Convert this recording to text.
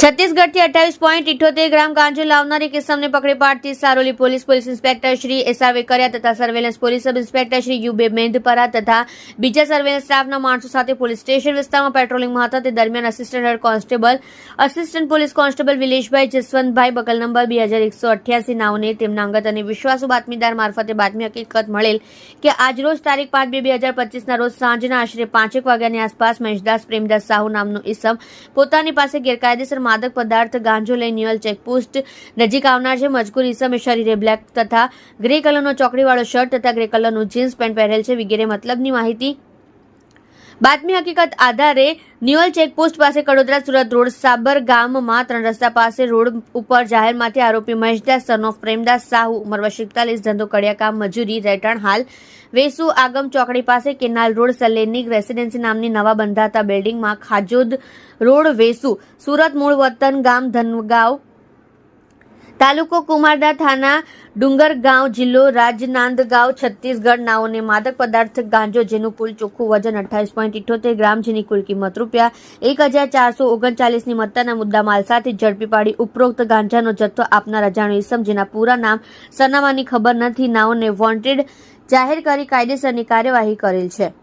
છત્તીસગઢથી અઠ્યાવીસ પોઈન્ટ ઇઠોતેર ગ્રામ ગાંજો લાવનારી કિસમને પકડી પાડતી Saroli police police inspector Shri S R Vekariya તથા surveillance police sub inspector Shri U B Mendapara તથા બીજા સર્વેલન્સ સ્ટાફના માણસો સાથે પોલીસ સ્ટેશન વિસ્તારમાં પેટ્રોલિંગમાં હતા. તે દરમિયાન assistant head constable assistant police constable Vileshbhai Jaswantbhai buckle number બે હજાર એકસો અઠ્યાસી નાઓને તેમના અંગત અને વિશ્વાસુ બાતમીદાર મારફતે બાતમી હકીકત મળેલ કે આજરોજ તારીખ પાંચ બે બે હજાર પચીસના રોજ સાંજના આશરે પાંચેક વાગ્યાની આસપાસ મહેશદાસ પ્રેમદાસ સાહુ નામનો ઈસમ પોતાની પાસે ગેરકાયદેસર માદક પદાર્થ ગાંજો લઈ નિયલ ચેકપોસ્ટ, નજીક આવનાર છે મજકૂર ઇસમે, શરીરે બ્લેક તથા ગ્રે કલરનો ચોકડીવાળો શર્ટ તથા ગ્રે કલરનું જીન્સ પેન્ટ પહેરેલ છે. વગેરે મતલબની માહિતી બાતમી હકીકત આધારે ન્યુઅલ ચેકપોસ્ટ પાસે કડોદરા સુરત રોડ સાબર ગામમાં ત્રણ રસ્તા પાસે રોડ ઉપર જાહેરમાંથી આરોપી મહેશદાસ સન ઓફ પ્રેમદાસ સાહુ, ઉંમર વર્ષ ધંધો કડિયાકામ મજૂરી, રહેઠાણ હાલ વેસુ આગમ ચોકડી પાસે કેનાલ રોડ સલેનિક રેસિડેન્સી નામની નવા બંધાતા બિલ્ડિંગમાં ખાજોદ રોડ વેસુ. સુરત મૂળ વતન ગામ ધનગાંવ તાલુકો કુમારદા થાના ડુંગરગાંવ જિલ્લો રાજનાંદગાંવ છત્તીસગઢ નાઓને માદક પદાર્થ ગાંજો જેનું કુલ ચોખ્ખું વજન અઠ્ઠાવીસ પોઈન્ટ ઇઠોતેર ગ્રામ જેની કુલ કિંમત રૂપિયા એક હજાર ચારસો ઓગણચાલીસની મત્તાના મુદ્દા માલ સાથે ઝડપી પાડી ઉપરોક્ત ગાંજાનો જથ્થો આપનાર અજાણ્યો ઇસમ જેના પૂરા નામ સરનામાની ખબર નથી, નાઓને વોન્ટેડ જાહેર કરી કાયદેસરની કાર્યવાહી કરેલ છે.